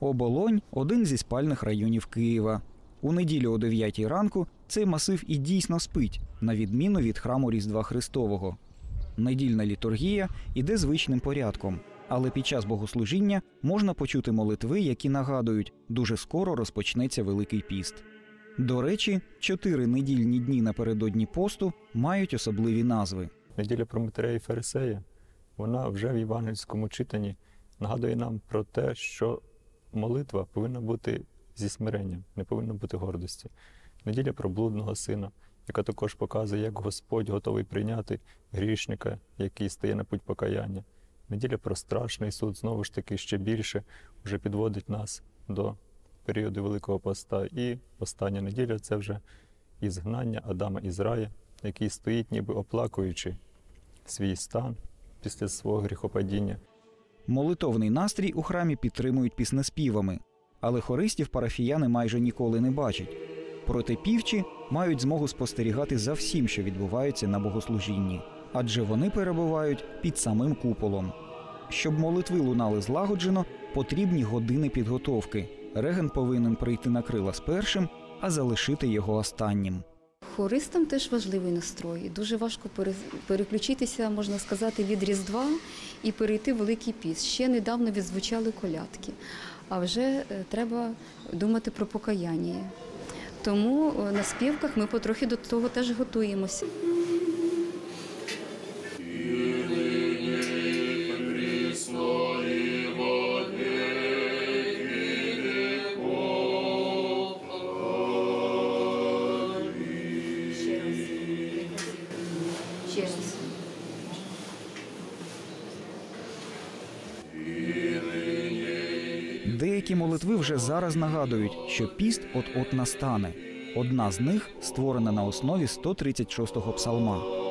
Оболонь один зі спальних районів Києва. У неділю о 9 ранку цей масив і дійсно спить, на відміну від храму Різдва Христового. Недільна літургія іде звичним порядком, але під час богослужіння можна почути молитви, які нагадують, дуже скоро розпочнеться Великий піст. До речі, чотири недільні дні напередодні посту мають особливі назви. Неділя про Матеря і Фарисея, вона вже в євангельському читанні нагадує нам про те, що молитва повинна бути зі смиренням, не повинна бути гордості. Неділя про блудного сина, яка також показує, як Господь готовий прийняти грішника, який стає на путь покаяння. Неділя про страшний суд, знову ж таки, ще більше вже підводить нас до періоду Великого Поста. І остання неділя це вже ізгнання Адама із рая, який стоїть, ніби оплакуючи свій стан після свого гріхопадіння. Молитовний настрій у храмі підтримують піснеспівами, але хористів парафіяни майже ніколи не бачать. Проте півчі мають змогу спостерігати за всім, що відбувається на богослужінні, адже вони перебувають під самим куполом. Щоб молитви лунали злагоджено, потрібні години підготовки. Реген повинен прийти на крила з першим, а залишити його останнім. Хористам теж важливий настрой. Дуже важко пере- переключитися, можна сказати, від Різдва і перейти в Великий Піс. Ще недавно відзвучали колядки, а вже е, треба думати про покаяння. Тому е, на співках ми потрохи до того теж готуємося. Ще раз. Деякі молитви вже зараз нагадують, що піст от-от настане. Одна з них створена на основі 136-го псалма.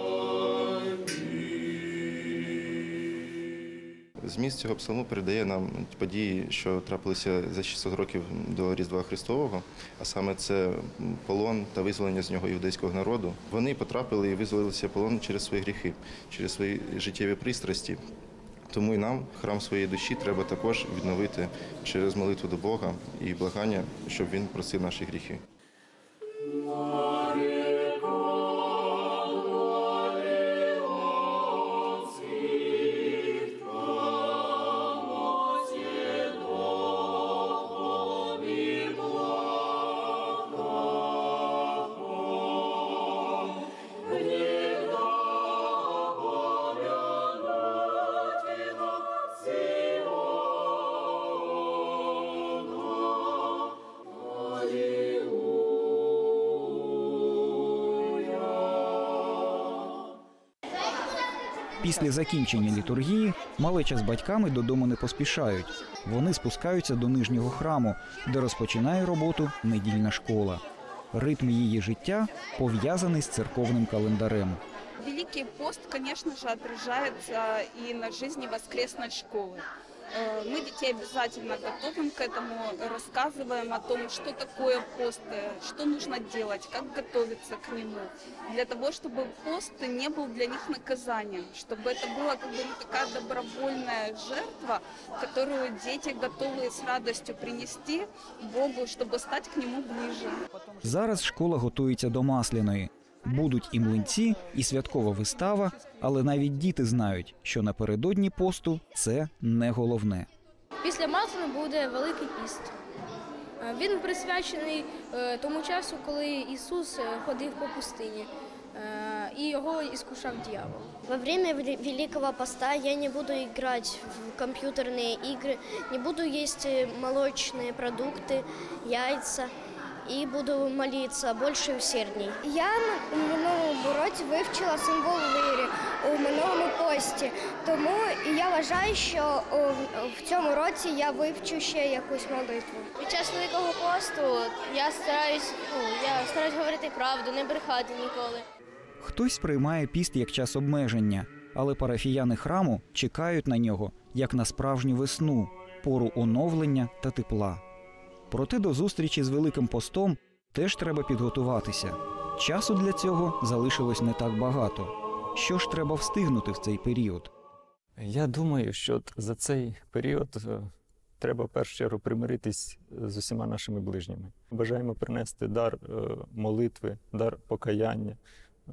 Зміст цього псалму передає нам події, що трапилися за 600 років до Різдва Христового, а саме це полон та визволення з нього іудейського народу. Вони потрапили і визволилися полон через свої гріхи, через свої життєві пристрасті. Тому і нам храм своєї душі треба також відновити через молитву до Бога і благання, щоб він просив наші гріхи. Після закінчення літургії малеча з батьками додому не поспішають. Вони спускаються до нижнього храму, де розпочинає роботу недільна школа. Ритм її життя пов'язаний з церковним календарем. Великий пост, звісно, відражається і на житті воскресної школы. Э, Мы детей обязательно готовим к этому, рассказываем о том, что такое пост, э, что нужно делать, как готовиться к нему, для того, чтобы пост не был для них наказанием, чтобы это была как бы ну, такая добровольная жертва, которую дети готовы с радостью принести Богу, чтобы стать к Нему ближе. Зараз школа готується до масляної. Будуть і млинці, і святкова вистава, але навіть діти знають, що напередодні посту це не головне. Після Маслини буде Великий піст. Е, Він присвячений е, тому часу, коли Ісус е, ходив по пустині е, і його іскушав дьявол. Во время Вели- Великого Поста я не буду играть в компьютерные игры, не буду есть э, молочные продукты, яйца и буду молиться больше и усердней. Я в минулому році вивчила символ вири у минулому пості, тому я вважаю, що в цьому році я вивчу ще якусь молитву. Під час Великого посту я стараюсь, ну, я стараюсь говорити правду, не брехати ніколи. Хтось сприймає піст як час обмеження, але парафіяни храму чекають на нього як на справжню весну, пору оновлення та тепла. Проте до зустрічі з Великим постом теж треба підготуватися. Часу для цього залишилось не так багато. Що ж треба встигнути в цей період? Я думаю, що за цей період е, треба в першу чергу примиритись з усіма нашими ближніми. Бажаємо принести дар е, молитви, дар покаяння, е,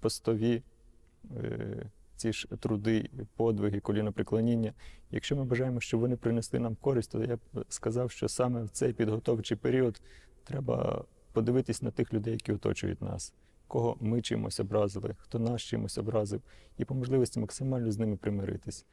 постові ці ж труди, подвиги, колінопреклоніння. Якщо ми бажаємо, щоб вони принесли нам користь, то я б сказав, що саме в цей підготовчий період треба подивитись на тих людей, які оточують нас, кого ми чимось образили, хто нас чимось образив, і по можливості максимально з ними примиритись.